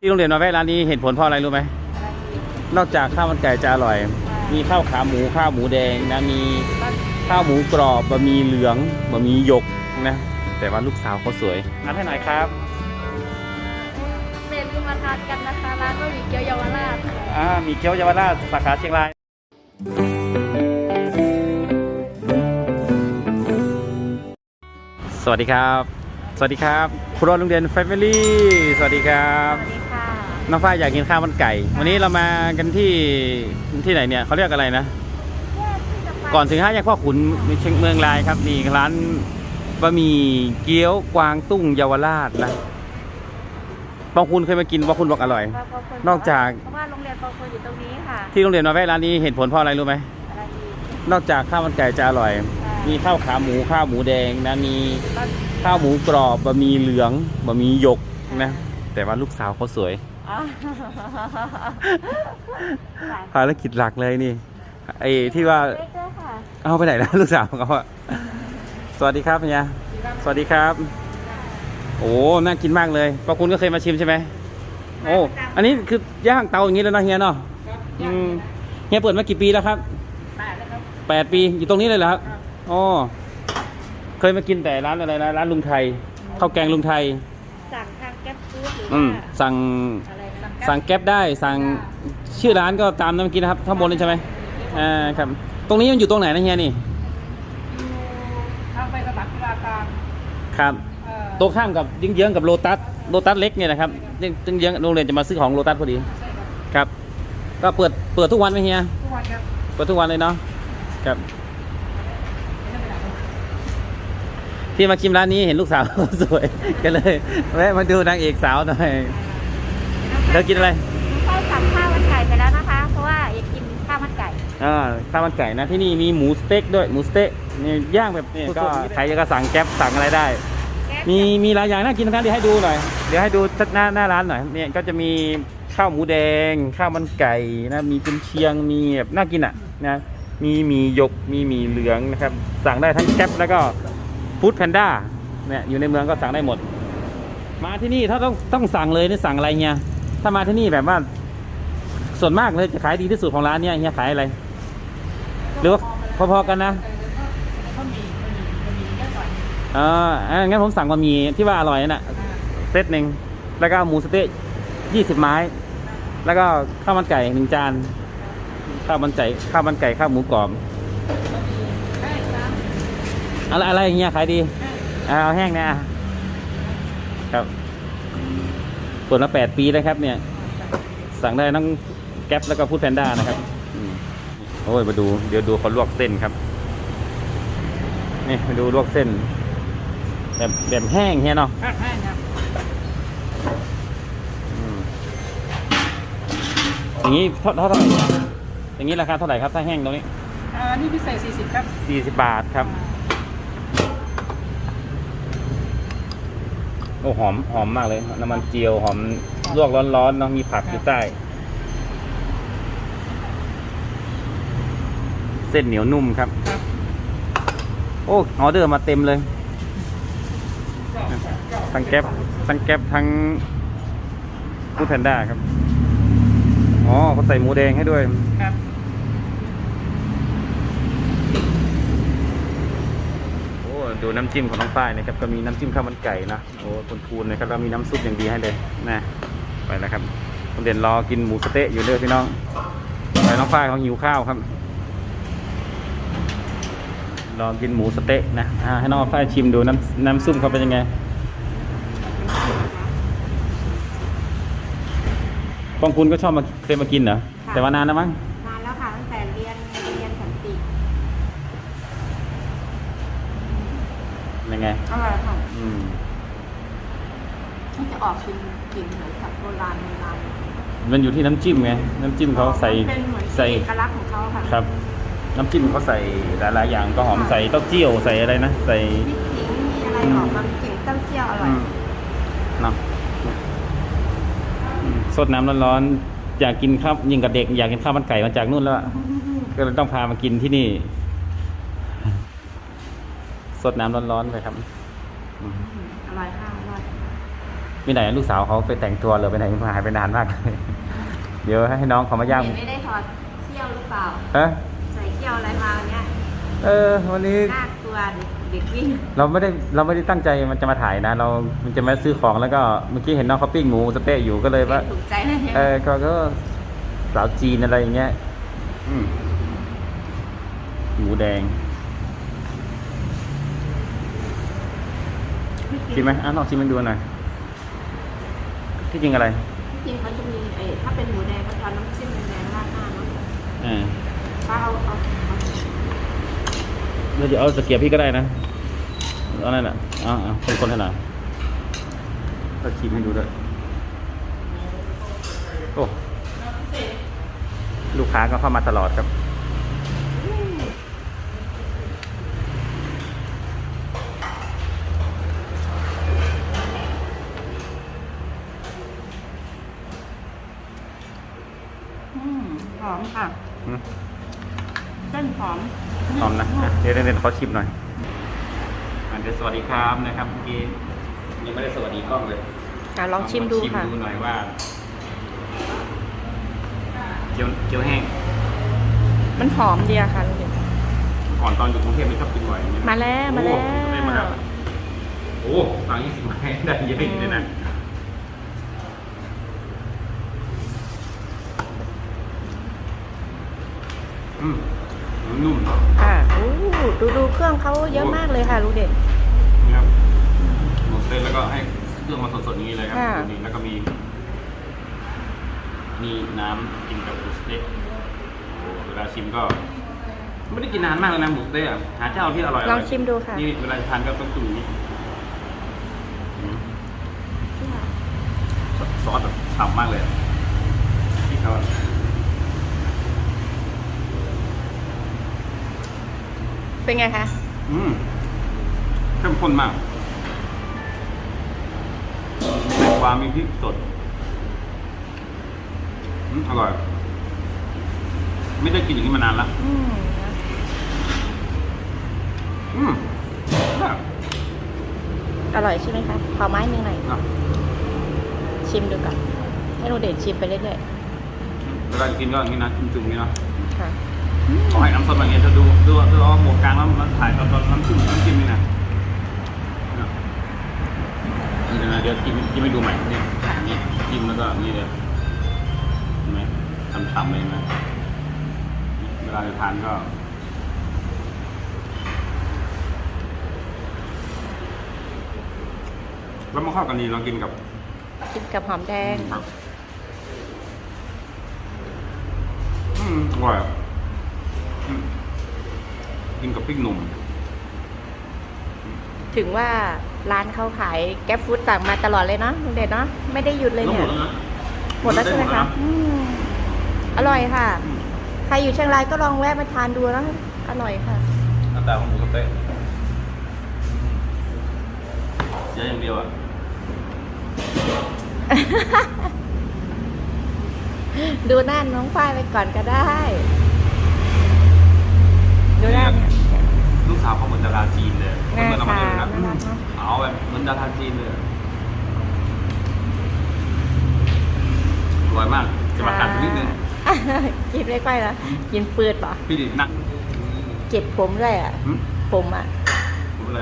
ที่โรงเรียนมาแวะร้านนี้เห็นผลเพราะอะไรรู้ไหม นอกจากข้าวมันไก่จะอร่อย มีข้าวขาหมูข้าวหมูแดงนะมีข้าวหมูกรอบบะหมี่เหลืองบะหมี่หยกนะ แต่ว่าลูกสาวเขาสวยนัดให้หน่อยครับเมนูมาทานกันนะคะร้านบะหมี่เกี๊ยวเยาวราชอ่ามีเกี๊ยวเยาวราชสาขาเชียงรายสวัสดีครับ สวัสดีครับครัวโรงเรียนแฟมิลี่สวัสดีครับสวัสดีค่ะ น้องฝ้ายอยากกินข้าวมันไก่ วันนี้เรามากันที่ที่ไหนเนี่ยเขาเรียกอะไรนะ ก่อนถึงห้าแยกพ่อขุนเชียงเมืองรายครับนี่ร้านบะหมี่เกี๊ยวกวางตุ้งเยาวราชนะบางคุณเคยมากินบางคุณบอกอร่อย นอกจากเพราะว่าโรงเรียนปอคนอยู่ตรงนี้ค่ะ ที่โรงเรียนมาแวะร้านนี้เห็นผลเพราะอะไรรู้ไหมนอกจากข้าวมันไก่จะอร่อย มีข้าวขาหมูข้าวหมูแดงนะมีข้าวหมูกรอบบะหมี่เหลืองบะหมี่หยกนะแต่ว่าลูกสาวเขาสวย ภารกิจหลักเลยนี่ ไอ้ที่ว่าเล็กด้วยค่ะเอาไปไหนแล้วลูกสาวของเขาอะสวัสดีครับเฮียสวัสดีครับ โอ้น่ากินมากเลยปอคุณก็เคยมาชิมใช่ไหมโอ้อันนี้คือย่างเตาอย่างนี้แล้วนะเฮียเนาะอืมเฮียเปิดมากี่ปีแล้วครับแปดปีอยู่ตรงนี้เลยเหรอครับอ๋อเคยมากินแต่ร้านอะไรนะร้านลุงไทยข้าวแกงลุงไทยสั่งทางแก๊ปฟู้ดหรืออืมว่าสั่งอะไรสั่งแก๊ปได้สั่งชื่อร้านก็ตามนั้นเมื่อกี้นะครับข้างบนนี่ใช่ไหมอ่าครับ ตรงนี้มันอยู่ตรงไหนนะเฮียนี่ทางไปสถานกีฬากลางครับเอ่อตรงข้ามกับยิงเยื้องๆกับโลตัสโลตัสเล็กเนี่ยนะครับยิงยิงเยื้องโรงเรียนจะมาซื้อของโลตัสพอดีใช่ครับครับ ก็เปิดเปิดทุกวันไหมเฮีย ทุกวันครับ เปิดทุกวันเลยเนาะครับ ที่มาชิมร้านนี้เห็นลูกสาวสวยก็เลยแวะมาดูนางเอกสาวหน่อยเธอกินอะไรข้าวสั่งข้าวมันไก่ไปแล้วนะคะ เพราะว่าอยากกินข้าวมันไก่อ่าข้าวมันไก่นะที่นี่มีหมูสเต็กด้วยหมูสเต็กนี่ย่างแบบนี้ก็ใครจะสั่งแก๊ปสั่งอะไรได้ มีมีหลายอย่างน่ากินนะครับเดี๋ยวให้ดูหน่อยเดี๋ยวให้ดูหน้าหน้าร้านหน่อยเนี่ยก็จะมีข้าวหมูแดง ข้าวมันไก่นะมีกุนเชียงมีแบบน่ากินอะนะมีหมีหยกมีหมีเหลืองนะครับ สั่งได้ทั้งแก๊ปแล้วก็ ฟู้ดแพนด้าเนี่ยอยู่ในเมืองก็สั่งได้หมด มาที่นี่ถ้าต้องต้องสั่งเลยนี่สั่งอะไรเฮียถ้ามาที่นี่แบบว่า ส่วนมากเลยจะขายดีที่สุดของร้านเนี่ยเฮียขายอะไร หรือว่าพอๆกันนะเขามีมันมีมันมีแค่หน่อยเอออะงั้นผมสั่งบะหมี่ที่ว่าอร่อยนั่นน่ะเซตหนึ่งแล้วก็หมูสะเต๊ะยี่สิบไม้ แล้วก็ข้าวมันไก่หนึ่งจานข้าวมันไก่ข้าวมันไก่ข้าวหมูกรอบใช่ครับ อะไรอะไรอย่างเงี้ยขายดีอะเอาแห้งนะอะครับเปิดมาแปดปีแล้วครับเนี่ย สั่งได้ทั้งแก๊ปแล้วก็พูดแพนด้านะครับอืมโอ้ยมาดูเดี๋ยวดูเขาลวกเส้นครับนี่มาดูลวกเส้น แบบแบบแห้งเฮียเนาะครับแห้งครับอืมอย่างนี้เท่าเท่าเท่าไหร่เนี่ยอย่างนี้ราคาเท่าไหร่ครับถ้าแห้งตรงนี้อ่านี่พิเศษ40ครับสี่สิบบาทครับ อ้หอมหอมมากเลย น้ำมันเจียวหอมลวกร้อนๆเนาะมีผักอยู่ใต้ เส้นเหนียวนุ่มครับ โอ้ออเดอร์มาเต็มเลย ทั้งแก๊ปทั้งแก๊ปทั้งฟูดแพนด้าครับ อ๋อเขาใส่หมูแดงให้ด้วยครับ โอ้ ดูน้ำจิ้มของน้องฝ้ายนะครับ ก็มีน้ำจิ้มข้าวมันไก่นะโอ้คนทูนนะครับแล้วมีน้ำซุปอย่างดีให้เลยนะไปแล้วครับคนเด่นรอกินหมูสเต๊ะอยู่เด้อพี่น้องไปน้องฝ้ายเขาหิวข้าวครับรอกินหมูสเต๊ะนะให้น้องฝ้ายชิมดูน้ำน้ำซุปเขาเป็นยังไงปองคุณก็ชอบมาเคยมากินเหรอแต่ว่านานแล้วมั้ง นานแล้วค่ะตั้งแต่เรียนเรียนสันติ ยังไง อร่อยค่ะ อืม มัน จะออกกลิ่นกลิ่นเหมือนกับโบราณโบราณมันอยู่ที่น้ำจิ้มไง น้ำจิ้มเขาใส่มันเป็นเหมือนใส่เอกลักษณ์ของเขาค่ะครับ น้ำจิ้มเขาใส่หลายๆอย่างก็หอมใส่เต้าเจี้ยวใส่อะไรนะใส่ พริกขิงมีอะไรออกมากลิ่นเต้าเจี้ยวอร่อยอืมเนาะอืมสดน้ำร้อนๆ อยากกินข้าวยิงกับเด็ก อยากกินข้าวมันไก่มาจากนู่นแล้วอะก็เลยต้องพามากินที่นี่ สดน้ำร้อนๆไปครับอืมอร่อยค่ะ อร่อยไปไหนลูกสาวเขาไปแต่งตัวหรือไปไหนหายไปนานมากเดี๋ยวให้น้องเขามาย่างเห็นไม่ได้ถอดเขี้ยวหรือเปล่าเอะใส่เขี้ยวอะไรมาวันเนี้ยเออ วันนี้น่ากลัวเด็กวิ่งเราไม่ได้เราไม่ได้ตั้งใจมันจะมาถ่ายนะ เรามันจะมาซื้อของแล้วก็เมื่อกี้เห็นน้องเขาปิ้งหมูสะเต๊ะอยู่ก็เลยว่าถูกใจนะเนี่ยเออก็ก็สาวจีนอะไรอย่างเงี้ยอืมหมูแดงชิมไหมอะลองชิมมันดูหน่อย ที่จริงอะไรจริงเขาจะมีเออถ้าเป็นหมูแดงก็จะเอาน้ำจิ้มแดงๆราดหน้าเนาะอ่าถ้าเอาเอาเอาเราจะเอาตะเกียบพี่ก็ได้นะเอานั่นน่ะเอ่าคนคนให้หน่อยก็ชิมให้ดูด้วยโอ้ลูกค้าก็เข้ามาตลอดครับ อืมหอมค่ะอืม เส้นหอมหอมนะอะเดี๋ยวเดี๋ยวเขาชิมหน่อยอะเดี๋ยวสวัสดีครับนะครับเมื่อกี้ยังไม่ได้สวัสดีกล้องเลยอะลองชิมดูชิมค่ะดูหน่อยว่าเกี๊ยวเกี๊ยวแห้งมันหอมดีอะค่ะลุงเด่นก่อนตอนอยู่กรุงเทพไม่ชอบกินบ่อยอย่างนี้นะมาแล้วมาแล้ว โอ้ได้มาแล้วโอ้ฟังยี่สิบไม้ได้เยอะอยู่เลยนะ อื นุ่มค่ะโอ้ดูดูเครื่องเขาเยอะมากเลยค่ะลุงเด่นนี่ครับหมูสเต็กแล้วก็ให้เครื่องมาสดๆอย่างนี้เลยครับค่ะนี่แล้วก็มีนี่น้ำกินกับหมูสเต็กโอ้เวลาชิมก็ ไม่ได้กินนานมากเลยนะหมูสเต็กอะหาเจ้าที่อร่อยๆลองชิมดูค่ะนี่เวลาทานก็ต้องจุ่มอย่างนี้อืมซอสแบบฉ่ำมากเลยอะที่เขาอะ เป็นไงคะ อืมเข้มข้นมากแตงกวามีพริกสดอืมอร่อย ไม่ได้กินอย่างนี้มานานแล้ว อืมอืมอะอร่อยใช่ไหมคะขอไม้หนึ่งหน่อยอะชิมดูก่อนให้ลุงเด่นชิมไปเรื่อยเวลาจะกินก็อย่างนี้นะจุ่มๆอย่างนี้เนาะๆค่ะเขาให้น้ำซอสมาอย่างนี้จะดูดูดูเอาหมวกกลางแล้วมันถ่ายตอนตอนน้ำจิ้มน้ำจิ้มนี่นะเนี่ยเดี๋ยวนะเดี๋ยวจิ้มจิ้มให้ดูใหม่เนี่ยอย่างนี้จิ้มแล้วก็อย่างนี่เลยเห็นไหมฉ่ำๆเลยเห็นะเวลาจะทานก็แล้วมาเข้ากันดีเรากินกับ กินกับหอมแดงครับอืมอร่อยอะอืม กินกับพริกหนุ่ม ถึงว่าร้านเขาขายแก๊ปฟู้ดสั่งมาตลอดเลยเนาะลุงเด่นเนาะไม่ได้หยุดเลยแล้วหเนี่มยดแล้วนะหมดแล้วใช่ไหมคะอืมอร่อยค่ะ อืม ใครอยู่เชียงรายก็ลองแวะมาทานดูนะอร่อยค่ะ หน้าตาของหมูสะเต๊ะเสียอย่างเดียวอะ ดูหน้าน้องฝ้ายไปก่อนก็ได้ ดูหน้าเนี่ยลูกสาวเขาเหมือนดาราจีนเลยเหมือนเรามาเดินะทานน่ารักเอะเอาแบบเหมือนดาราจีนเลยร่อยมากจะมากัดนิดนึงกินไม่ค่อยละกินเปืดป่ะพี่ดินักเจ็บผมเลยอะผมอะผมอะไร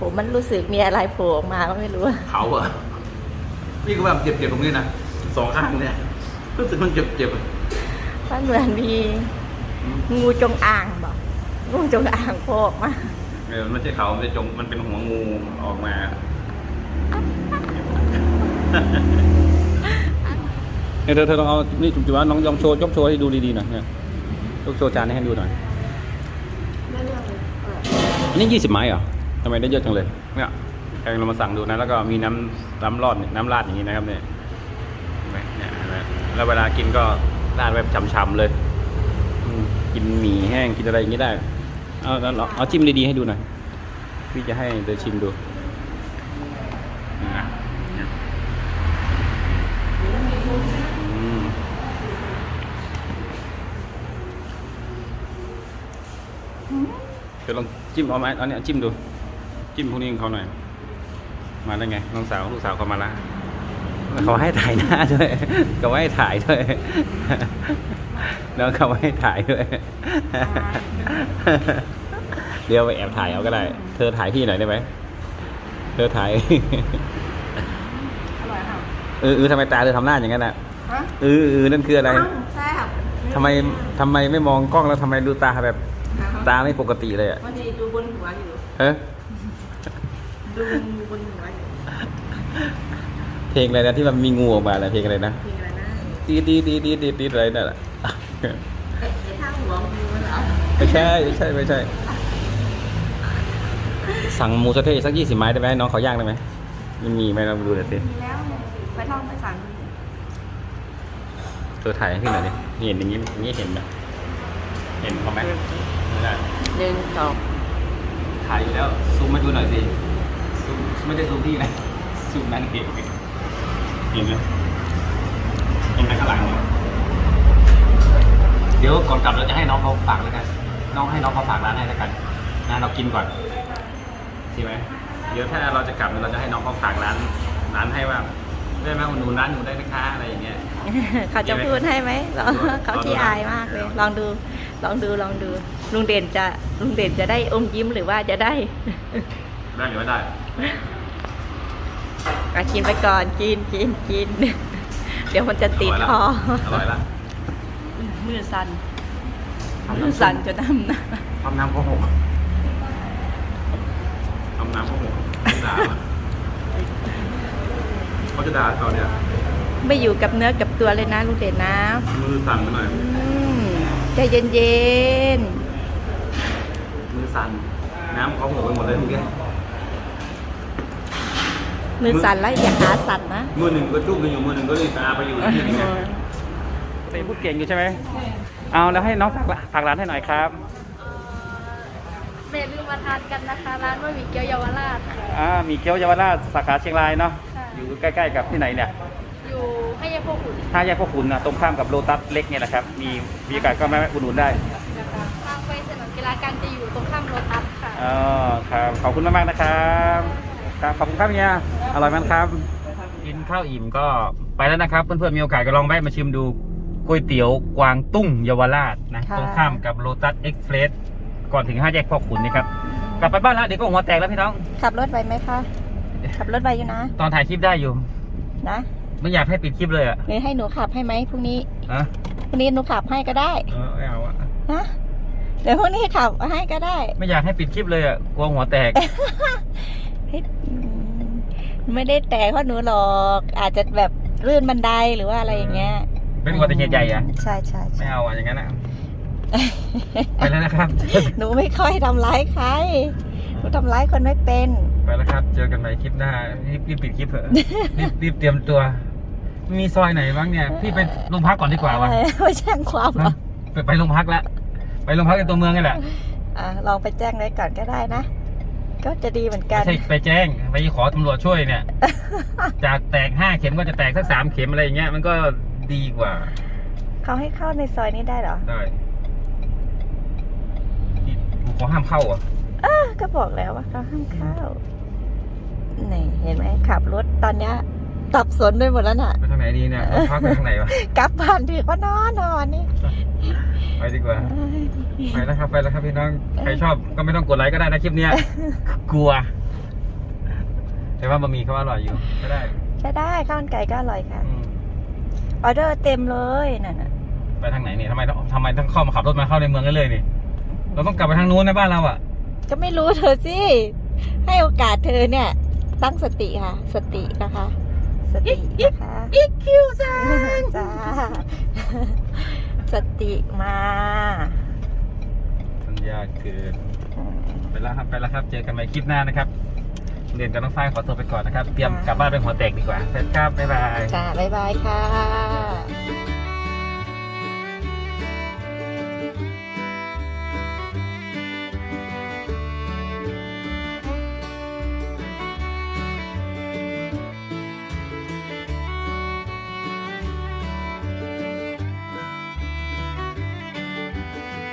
ผมมันรู้สึกมีอะไรโผล่ออกมาก็ไม่รู้เขาเหรอพี่ก็แบบเจ็บๆตรงนี้นะสองข้างเนี่ยรู้สึกมันเจ็บๆอะมันเหมือนมีงูจงอางบอก งูจงอางโผล่ออกมาเออมันไม่ใช่เขามันเป็นจงมันเป็นหัวงูออกมา เนี่ยเธอเธอลองเอานี่จุ๊บว่าน้องลองโชว์ยกโชว์ให้ดูดีๆหน่อยเนี่ยยกโชว์จานนี้ให้ดูหน่อยไม่เรื่องเลยอันนี้ยี่สิบไม้เหรอทำไมได้เยอะจังเลยเนี่ยใครเรามาสั่งดูนะ แล้วก็มีน้ำน้ำรอดน้ำราดอย่างนี้นะครับเนี่ยเห็นไหมเนี่ยเห็นไหมแล้วเวลากินก็ราดแบบฉ่ำๆเลยอืมกินหมี่แห้งกินอะไรอย่างนี้ได้ เอาเอาเอาเอาจิ้มดีๆให้ดูหน่อย พี่จะให้เดยวชิมดูนะเดี๋ยวลองจิ้มเอาไหมเอาเนี่ยจิ้มดู จิ้มพวกนี้เขาหน่อย มาได้ไงน้องสาวลูกสาวเขามาละเขาให้ถ่ายหน้าด้วยเขาให้ถ่ายด้วยแล้วเขาให้ถ่ายด้วย เดี๋ยวไปแอบถ่ายเอาก็ได้ เธอถ่ายพี่หน่อยได้ไหม เธอถ่าย อร่อยค่ะเออเออทำไมตาเธอทำหน้าอย่างนั้นอะฮะเออเออนั่นคืออะไรใช่ค่ะทำไมทำไมไม่มองกล้องแล้วทำไมดูตาแบบ ตาไม่ปกติเลยอะวันนี้ดูบนหัวอยู่เฮ้ยดูบนหัวอยู่เพลงอะไรนะที่มันมีงูออกมาอะไรเพลงอะไรนะเพลงอะไรนะดีดีดีดีดีดีอะไรนั่นแหละ ไอ้ไอ้ท่าหัวงูเหรอไม่ใช่ไม่ใช่ไม่ใช่ สั่งหมูสะเต๊ะสักยี่สิบไม้ได้ไหมน้องเขาย่างได้ไหมมันมีไหมเราดูหน่อยสิมีแล้วไปท่องไปสั่งตัวถ่ายให้ขึ้นหน่อยดิเห็นอย่างนี้อย่างนี้เห็นไหมเห็นเขาไหมไม่ได้หนึ่งสองถ่ายอยู่แล้วซูมมาดูหน่อยสิซูมไม่ได้ซูมที่นะซูมนั่นเองเห็นไหมเห็นไหมข้างหลังเนี่ย เดี๋ยวก่อนกลับเราจะให้น้องเขาฝากแล้วกัน น้องให้น้องเขาฝากร้านให้แล้วกันนะเรากินก่อนใช่ไหมเดี๋ยวถ้าเราจะกลับเราจะให้น้องเขาฝากร้านร้านให้ว่าได้ไหมอุดหนุนร้านหนูได้นะคะอะไรอย่างเงี้ยเขาจะพูดให้ไหมลองเขาขี้อายมากเลย ลองดู ลองดูลองดู ลุงเด่นจะลุงเด่นจะได้อมยิ้มหรือว่าจะได้ ได้หรือไม่ได้อะกินไปก่อนกินกินกิน เดี๋ยวมันจะติดคออร่อยละ มือสั่นมือสั่นจนทำหน้าทำน้ำข้าวหกทำน้ำข้าวหกไม่ด่าเขาจะด่าเขาเนี่ย ไม่อยู่กับเนื้อกับตัวเลยนะลุงเด่นนะ มือสั่นไปหน่อยอืมใจเย็นมือสั่น น้ำเขาหกไปหมดเลยเมื่อกี้ๆมือสั่นแล้วอย่าขาสั่นนะ มือหนึ่งก็จุ้มกันอยู่ มือหนึ่งก็รีบตาไปอยู่ที่นี่ไง เพูดเก่งอยู่ใช่ไหมเอาแล้วให้น้องฝากร้านฝากร้านให้หน่อยครับเมลืมมาทานกันนะคะ ร้านบะหมี่เกี๊ยวเยาวราชค่ะอ่ามีเกี๊ยวเยาวราชสาขาเชียงรายเนาะค่ะอยู่ใกล้ๆกับที่ไหนเนี่ยอยู่ให้ยาพวกขุนห้าแยกพ่อขุนนะตรงข้ามกับโลตัสเล็กเนี่ยแหละครับมีมีโอกาสก็มาอุดหนุนได้ทางไปสนามกีฬากลางจะอยู่ตรงข้ามโลตัสค่ะอ๋อครับขอบคุณมากๆนะครับครับขอบคุณครับเนี่ยอร่อยมากครับกินข้าวอิ่มก็ไปแล้วนะครับเพื่อนๆมีโอกาสก็ลองแวะมาชิมดู ก๋วยเตี๋ยวกวางตุ้งเยาวราชนะค่ะ ตรงข้ามกับโลตัสเอ็กเพรสก่อนถึงห้าแยกพ่อขุนนี่ครับ กลับไปบ้านแล้วเดี๋ยวก็หัวแตกแล้วพี่น้อง ขับรถไปไหมคะ ขับรถไปอยู่นะ ตอนถ่ายคลิปได้อยู่ นะไม่อยากให้ปิดคลิปเลยอะหรือให้หนูขับให้ไหมพรุ่งนี้อะพรุ่งนี้หนูขับให้ก็ได้ เออไม่เอาอะนะเดี๋ยวพรุ่งนี้ขับให้ก็ได้ไม่อยากให้ปิดคลิปเลยอะกลัวหัวแตก เฮ้ยอืมไม่ได้แต่เพราะหนูหรอก อาจจะแบบลื่นบันไดหรือว่าอะไรอย่างเงี้ย เป็นอุบัติเหตุใหญ่อะใช่ใช่ไม่ใช่เอาอะอย่างนั้นอะไปแล้วนะครับ หนูไม่ค่อยทำร้ายใคร หนูทำร้ายคนไม่เป็น ไปแล้วครับ เจอกันใหม่คลิปหน้ารีบรีบปิดคลิปเถอะรีบรีบเตรียมตัว มีซอยไหนบ้างเนี่ย พี่ไปโรงพักก่อนดีกว่าวะเออไม่แจ้งความเหรอนะไปไปโรงพักแล้ว ไปโรงพักในตัวเมืองนี่แหละอะลองไปแจ้งไว้ก่อนก็ได้นะก็จะดีเหมือนกัไม่นใช่ไปแจ้งไปขอตำรวจช่วยเนี่ย จากแตกห้าเข็มก็จะแตกสักสามเข็มอะไรอย่างเงี้ยมันก็ ดีกว่า เขาให้เข้าในซอยนี้ได้เหรอ ได้นี่กูขอห้ามเข้าอะอ้าก็บอกแล้วว่าเขาห้ามเข้านี่เห็นไหมขับรถตอนเนี้ยตับสนไปหมดแล้วน่ะ ไปทางไหนดีเนี่ยโรงพักไปทางไหนวะ กลับบ้านดึกว่านอนนอนนี่ไปดีกว่า ไปแล้วครับไปแล้วครับพี่น้อง ใครชอบก็ไม่ต้องกดไลค์ก็ได้นะคลิปเนี้ย กลัว แต่ว่าบะหมี่เขาอร่อยอยู่ก็ได้ ใช้ได้ข้าวมันไก่ก็อร่อยค่ะ อืม ออเดอร์เต็มเลยนั่นน่ะไปทางไหนเนี่ยทำไมต้องทำไมต้องเข้ามาขับรถมาเข้าในเมืองกันเลยนี่ เราต้องกลับไปทางนู้นนะบ้านเราอะ ก็ไม่รู้เธอสิ ให้โอกาสเธอเนี่ย ตั้งสติค่ะ สตินะคะ สตินะคะอีกคิวซ่าจ้าสติมาสัญญาเกินไปแล้วครับไปแล้วครับ เจอกันใหม่คลิปหน้านะครับ เรียนกับน้องฝ้ายขอตัวไปก่อนนะครับ เตรียมกลับบ้านเป็นหัวแตกดีกว่าครับบ๊ายบาย จ้าบ๊ายบายค่ะ